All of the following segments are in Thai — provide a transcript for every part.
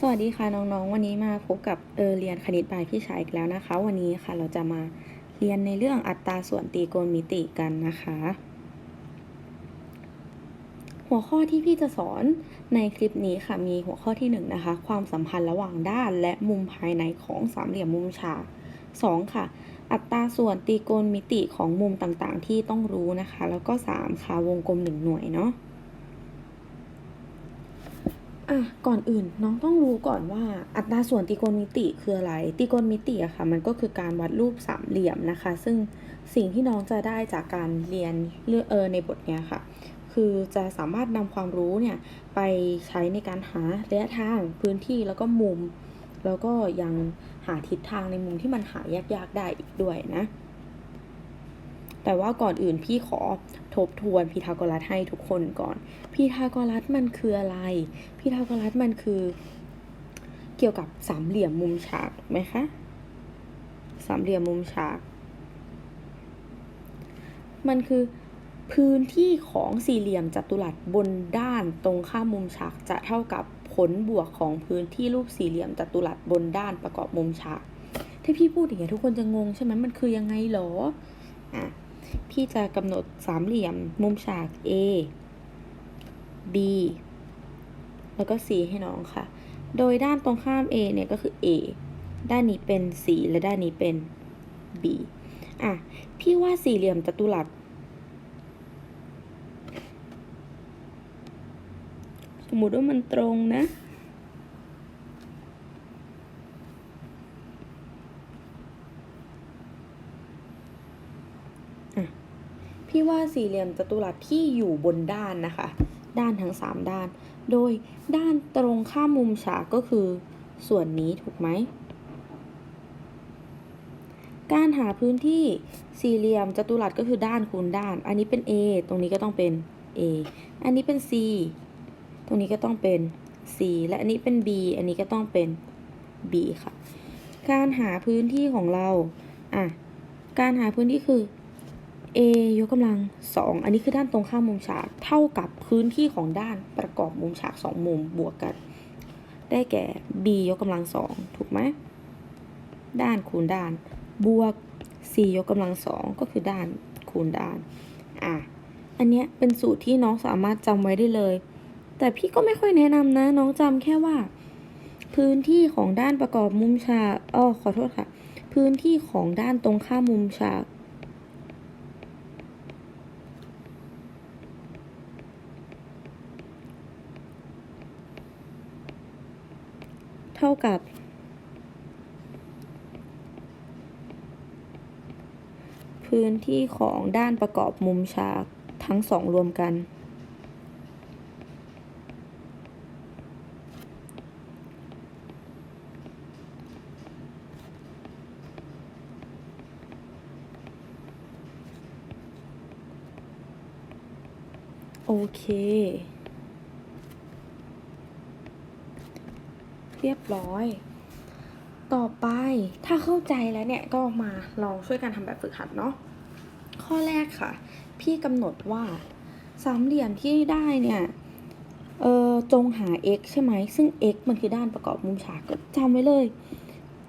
สวัสดีค่ะน้องๆ วันนี้มาพบกับเออเรียนคณิตบายพี่ชายอีกแล้วนะคะ วันนี้ค่ะเราจะมาเรียนในเรื่องอัตราส่วนตรีโกณมิติกันนะคะ หัวข้อที่พี่จะสอนในคลิปนี้ค่ะมีหัวข้อที่1นงนะคะ ความสัมพันธ์ระหว่างด้านและมุมภายในของสามเหลี่ยมมุมฉาก 2. ค่ะ อัตราส่วนตรีโกณมิติของมุมต่างๆ ที่ต้องรู้นะคะ แล้วก็ 3 ค่ะวงกลม 1 หน่วยเนาะ อะก่อนอื่นน้องต้องรู้ก่อนว่าอัตราส่วนตรีโกณมิติคืออะไรตรีโกณมิติอะค่ะมันก็คือการวัดรูปสามเหลี่ยมนะคะ ซึ่งสิ่งที่น้องจะได้จากการเรียนเรื่องเออในบทเนี้ยค่ะ คือจะสามารถนำความรู้เนี่ยไปใช้ในการหาระยะทางพื้นที่แล้วก็มุม แล้วก็ยังหาทิศทางในมุมที่มันหายากๆได้อีกด้วยนะ แต่ว่าก่อนอื่นพี่ขอทบทวนพีทาโกรัสให้ทุกคนก่อน พีทาโกรัสมันคืออะไร พีทาโกรัสมันคือ เกี่ยวกับสามเหลี่ยมมุมฉากไหมคะ สามเหลี่ยมมุมฉาก มันคือพื้นที่ของสี่เหลี่ยมจัตุรัสบนด้านตรงข้ามมุมฉากจะเท่ากับผลบวกของพื้นที่รูปสี่เหลี่ยมจัตุรัสบนด้านประกอบมุมฉากถ้าพี่พูดอย่างเงี้ยทุกคนจะงงใช่ไหมมันคือยังไงหรออะ พี่จะกำหนดสามเหลี่ยมมุมฉาก A B แล้วก็ C ให้น้องค่ะ โดยด้านตรงข้าม A เนี่ยก็คือ A ด้านนี้เป็น C และด้านนี้เป็น B อะ พี่ว่าสี่เหลี่ยมจัตุรัส สมมติว่ามันตรงนะ พี่ ว่าสี่เหลี่ยมจัตุรัสที่อยู่บนด้านนะคะ ด้านทั้ง 3 ด้าน โดยด้านตรงข้ามมุมฉากก็คือ ส่วนนี้ถูกไหมการหาพื้นที่สี่เหลี่ยมจัตุรัสก็คือด้านคูณด้าน อันนี้เป็น A ตรงนี้ก็ต้องเป็น A อันนี้เป็น C ตรงนี้ก็ต้องเป็น C และอันนี้เป็น B อันนี้ก็ต้องเป็น B ค่ะ การหาพื้นที่ของเรา อะ การหาพื้นที่คือ a ยกกำลังสองอันนี้คือด้านตรงข้ามมุมฉากเท่ากับพื้นที่ของด้านประกอบมุมฉากสองมุมบวกกัน ได้แก่ b ยกกำลังสองถูกไหม ด้านคูณด้าน บวก c ยกกำลังสองก็คือด้านคูณด้าน อะ อันเนี้ยเป็นสูตรที่น้องสามารถจำไว้ได้เลย แต่พี่ก็ไม่ค่อยแนะนำนะ น้องจำแค่ว่า พื้นที่ของด้านประกอบมุมฉากอ้อขอโทษค่ะ พื้นที่ของด้านตรงข้ามมุมฉาก เท่ากับ พื้นที่ของด้านประกอบมุมฉากทั้งสองรวมกัน โอเค รียบร้อย ต่อไปถ้าเข้าใจแล้วเนี่ยก็มาลองช่วยกันทำแบบฝึกหัดเนาะข้อแรกค่ะ พี่กำหนดว่าสามเหลี่ยมที่ได้เนี่ยเออจงหา x ใช่ไหม ซึ่ง x มันคือด้านประกอบมุมฉากก็จำไว้เลย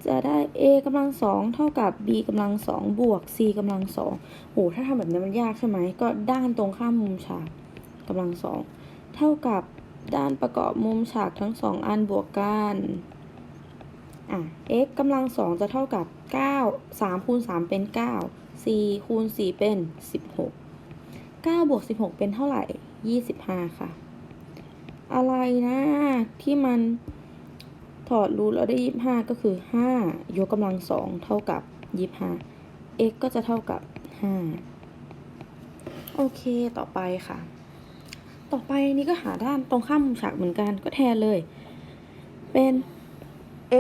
จะได้ a กำลังสองเท่ากับ b กำลังสองบวก c กำลังสองโหถ้าทำแบบนี้มันยากใช่ไหม ก็ด้านตรงข้ามมุมฉากกำลังสองเท่ากับ ด้านประกอบมุมฉากทั้งสองอันบวกกันอะ x กำลังสองจะเท่ากับ 9 3คูณ3เป็น 9 4คูณ4เป็น 16 9บวก16 เป็นเท่าไหร่ 25 ค่ะ อะไรนะที่มันถอดรูทแล้วได้ 25 ก็คือ 5 ยกกำลังสองเท่ากับ 25 x ก็จะเท่ากับ 5 โอเคต่อไปค่ะ ต่อไปนี่ก็หาด้านตรงข้ามมุมฉากเหมือนกันก็แทนเลย เป็น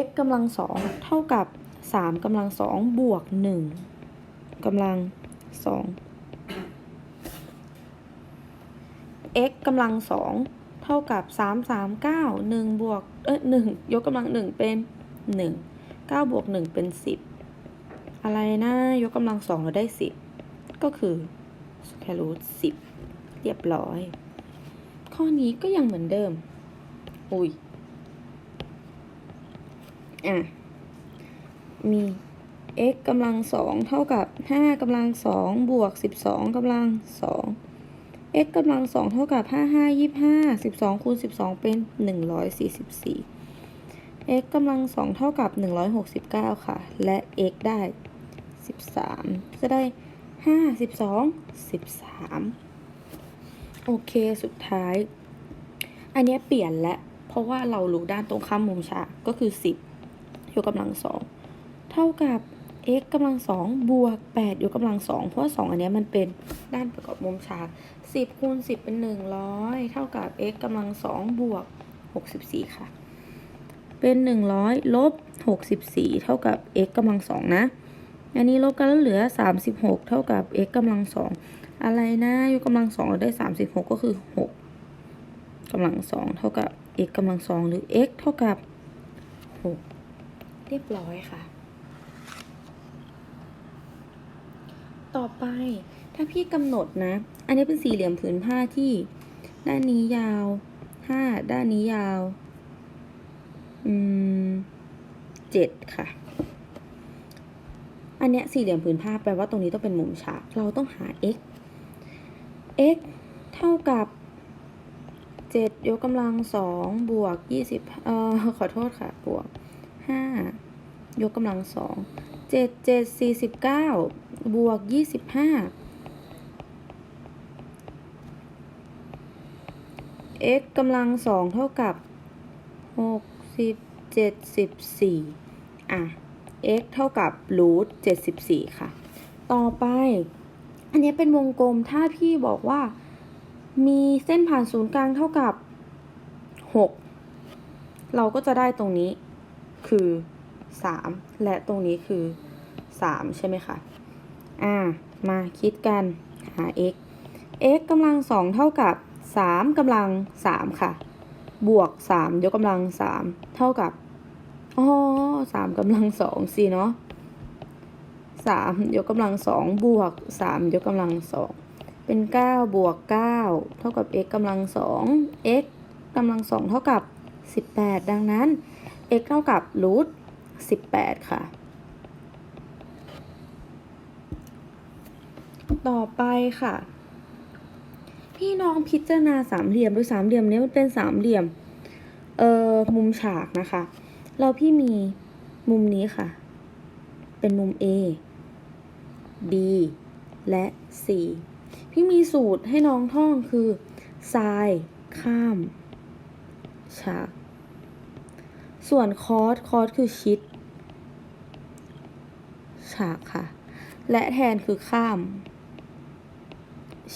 x กำลังสองเท่ากับสามกำลังสองบวกหนึ่งกำลังสอง x กำลังสองเท่ากับสามสามเก้าหนึ่งบวกเอ้ยหนึ่งยกกำลังหนึ่งเป็นหนึ่งเก้าบวกหนึ่งเป็นสิบอะไรนะยกกำลังสองเราได้สิบก็คือแค่รูทสิบเรียบร้อย ข้อนี้ก็ยังเหมือนเดิม อุ้ย อะ มี x กำลังสองเท่ากับ 5กำลังสองบวก 12กำลังสอง x กำลังสองเท่ากับ 5 5 25 12คูณ12 เป็น 144 x กำลังสองเท่ากับ 169 ค่ะ และ x ได้ 13 จะได้ 5 12 13 โอเคสุดท้าย อันนี้เปลี่ยนและ เพราะว่าเรารู้ด้านตรงข้ามมุมฉากก็คือสิบยกกำลังสองเท่ากับ x กำลังสองบวกแปดยกกำลังสองเพราะว่าสองอันนี้มันเป็นด้านประกอบมุมฉากสิบคูณสิบเป็นหนึ่งร้อยเท่ากับ x กำลังสองบวกหกสิบสี่ค่ะ เป็นหนึ่งร้อยลบหกสิบสี่เท่ากับ x กำลังสองนะ อันนี้ลบกันแล้วเหลือสามสิบหกเท่ากับ x กำลังสอง อะไรนะยกกำลังสองเราได้สามสิบหกก็คือหกกำลังสองเท่ากับ x กำลังสองหรือ x เท่ากับหกเรียบร้อยค่ะ ต่อไปถ้าพี่กำหนดนะ อันนี้เป็นสี่เหลี่ยมผืนผ้าที่ ด้านนี้ยาวห้าด้านนี้ยาว อืมเจ็ดค่ะ อันเนี้ยสี่เหลี่ยมผืนผ้าแปลว่าตรงนี้ต้องเป็นมุมฉาก เราต้องหา x x เท่ากับเจ็ดยกกำลังสองบวกยี่สิบเอ่อ ขอโทษค่ะ บวกห้ายกกำลังสองเจ็ดเจ็ดสี่สิบเก้าบวกยี่สิบห้า x กำลังสองเท่ากับหกสิบเจ็ดสิบสี่อะ x เท่ากับรูทเจ็ดสิบสี่ค่ะ ต่อไป อันนี้เป็นวงกลมถ้าพี่บอกว่ามีเส้นผ่านศูนย์กลางเท่ากับหกเราก็จะได้ตรงนี้คือสามและตรงนี้คือสามใช่ไหมคะ อ่า มาคิดกันหา x x กำลังสองเท่ากับสามกำลังสามค่ะ บวกสามยกกำลังสามเท่ากับ อ๋อสามกำลังสองสิเนาะ สามยกกำลังสองบวกสามยกกำลังสองเป็นเก้าบวกเก้าเท่ากับ x กำลังสอง x กำลังสองเท่ากับสิบแปดดังนั้น x เท่ากับรูทสิบแปดค่ะ ต่อไปค่ะ พี่น้องพิจารณาสามเหลี่ยม โดยสามเหลี่ยมนี้มันเป็นสามเหลี่ยม เอ่อ มุมฉากนะคะ เราพี่มีมุมนี้ค่ะ เป็นมุม A B และ C พี่มีสูตรให้น้องท่องคือซายข้ามฉากส่วนคอสคอสคือชิด ฉากค่ะ และแทนคือข้าม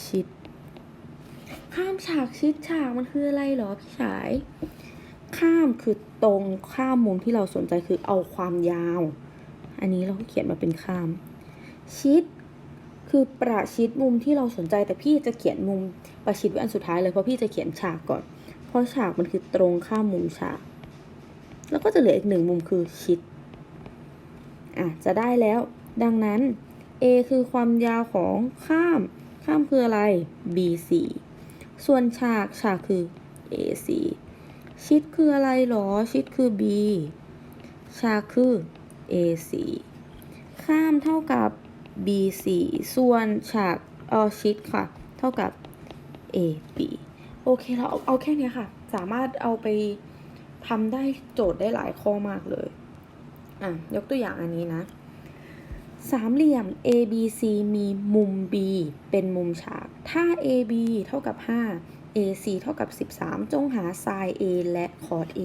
ชิด ข้ามฉากชิดฉากมันคืออะไรหรอพี่ชาย ข้ามคือตรงข้ามมุมที่เราสนใจคือเอาความยาว อันนี้เราก็เขียนมาเป็นข้าม ชิด คือประชิดมุมที่เราสนใจแต่พี่จะเขียนมุมประชิดไว้อันสุดท้ายเลยเพราะพี่จะเขียนฉากก่อน เพราะฉากมันคือตรงข้ามมุมฉาก แล้วก็จะเหลืออีกหนึ่งมุมคือชิดอะจะได้แล้ว ดังนั้น A คือความยาวของข้าม ข้ามคืออะไร BC ส่วนฉากฉากคือ AC ชิดคืออะไรหรอ ชิดคือ B ฉากคือ AC ข้ามเท่ากับ BC ส่วนฉากออชิดค่ะ เท่ากับ AB โอเคเราเอาเอาแค่นี้ค่ะ สามารถเอาไปทำได้โจทย์ได้หลายข้อมากเลย อะ ยกตัวอย่างอันนี้นะ สามเหลี่ยม ABC มีมุม B เป็นมุมฉาก ถ้า AB เท่ากับ 5 AC เท่ากับ 13 จงหา sin A และ cos A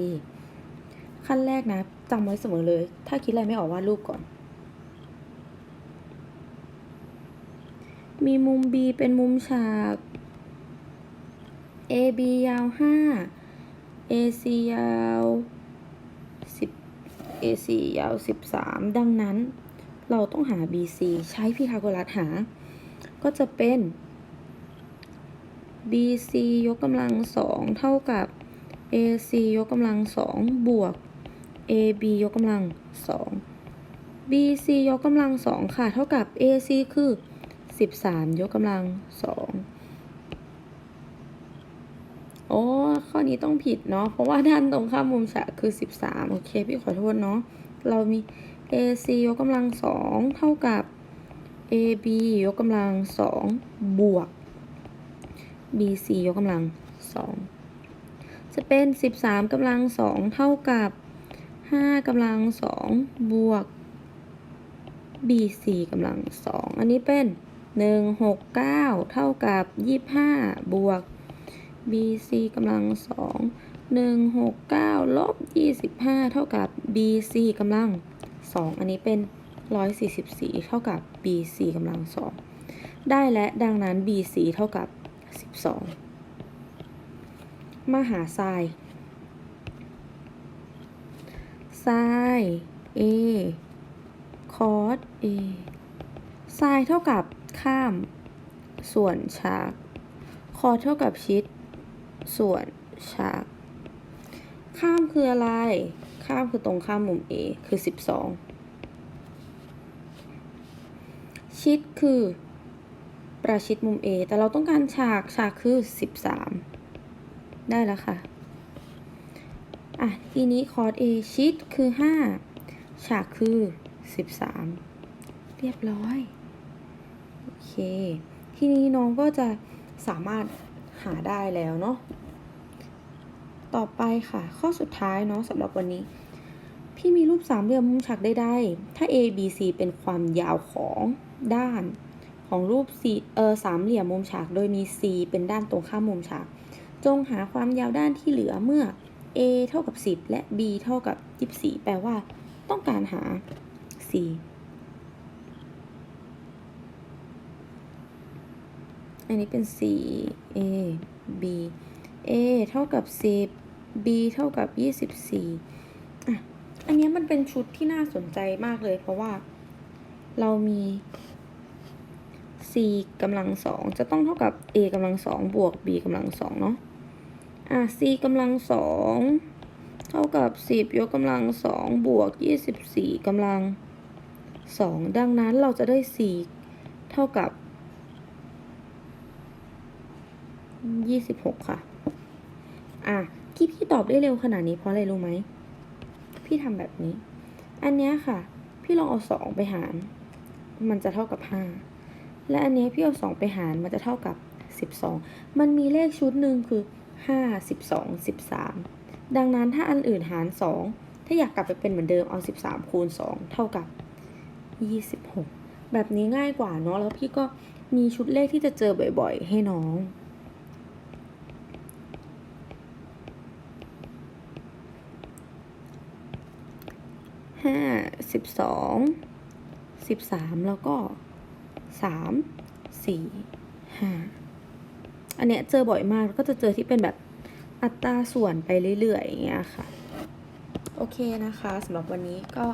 ขั้นแรกนะจำไว้เสมอเลย ถ้าคิดอะไรไม่ออกวาดรูปก่อน มีมุม B เป็นมุมฉาก AB ยาว 5 AC ยาว 10 AC ยาว 13 ดังนั้น เราต้องหา BC ใช้พีทาโกรัสหา ก็จะเป็น BC ยกกำลังสองเท่ากับ AC ยกกำลังสองบวก AB ยกกำลังสอง BC ยกกำลังสองค่ะ เท่ากับ AC คือ 13ยกกำลังสองโออ้ข้อนี้ต้องผิดเนาะเพราะว่าด้านตรงข้ามมุมฉากคือ13โอเค พี่ขอโทษเนาะเรามี AC ยกกำลังสองเท่ากับ AB ยกกำลังสองบวก BC ยกกำลังสองจะเป็น13กำลังสองเท่ากับ5กำลังสองบวก BC กำลังสองอันนี้เป็น 169 เท่ากับ 25 บวก BC กำลังสอง169 ลบ 25 เท่ากับ BC กำลังสองอันนี้เป็น 144 เท่ากับ BC กำลังสองได้และดังนั้น BC เท่ากับ 12 มาหาไซน์ไซน์ A คอส A ไซน์เท่ากับ ข้าม ส่วนฉาก คอเท่ากับชิด ส่วนฉาก ข้ามคืออะไร ข้ามคือตรงข้ามมุม A คือ 12 ชิดคือ ประชิดมุม A แต่เราต้องการฉาก ฉากคือ 13 ได้แล้วค่ะ อะ ทีนี้คอร์ส A ชิดคือ 5 ฉากคือ 13 เรียบร้อย โอเค ทีนี้น้องก็จะสามารถหาได้แล้วเนาะ ต่อไปค่ะ ข้อสุดท้ายเนาะสำหรับวันนี้ พี่มีรูปสามเหลี่ยมมุมฉากใดๆถ้า A B C เป็นความยาวของด้านของรูป C เออสามเหลี่ยมมุมฉาก โดยมี C เป็นด้านตรงข้ามมุมฉาก จงหาความยาวด้านที่เหลือเมื่อ A เท่ากับ 10 และ B เท่ากับ 24 แปลว่า ต้องการหา C อันนี้เป็น 4 A B A เท่ากับ 10 B เท่ากับ 24อะอันเนี้ยมันเป็นชุดที่น่าสนใจมากเลย เพราะว่าเรามี c กำลังสองจะต้องเท่ากับ a กำลังสองบวก b กำลังสองเนาะอะ c กำลังสองเท่ากับ 10 ยกกำลังสองบวก 24กำลังสองดังนั้นเราจะได้ c เท่ากับ 26ค่ะ อะที่พี่ตอบได้เร็วขนาดนี้เพราะอะไรรู้ไหม พี่ทำแบบนี้ อันเนี้ยค่ะ พี่ลองเอาสองไปหาร มันจะเท่ากับห้า และอันเนี้ยพี่เอาสองไปหารมันจะเท่ากับสิบสอง มันมีเลขชุดหนึ่งคือห้าสิบสองสิบสาม ดังนั้นถ้าอันอื่นหารสอง ถ้าอยากกลับไปเป็นเหมือนเดิมเอาสิบสามคูณสองเท่ากับยี่สิบหก แบบนี้ง่ายกว่าเนาะ แล้วพี่ก็มีชุดเลขที่จะเจอบ่อย ๆ ให้น้อง ห้าสิบสองสิบสามแล้วก็สามสี่ห้าอันเนี้ยเจอบ่อยมากก็จะเจอที่เป็นแบบอัตราส่วนไปเรื่อยๆอย่างเงี้ยค่ะ โอเคนะคะสำหรับวันนี้ก็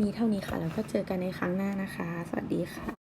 มีเท่านี้ค่ะ แล้วก็เจอกันในครั้งหน้านะคะ สวัสดีค่ะ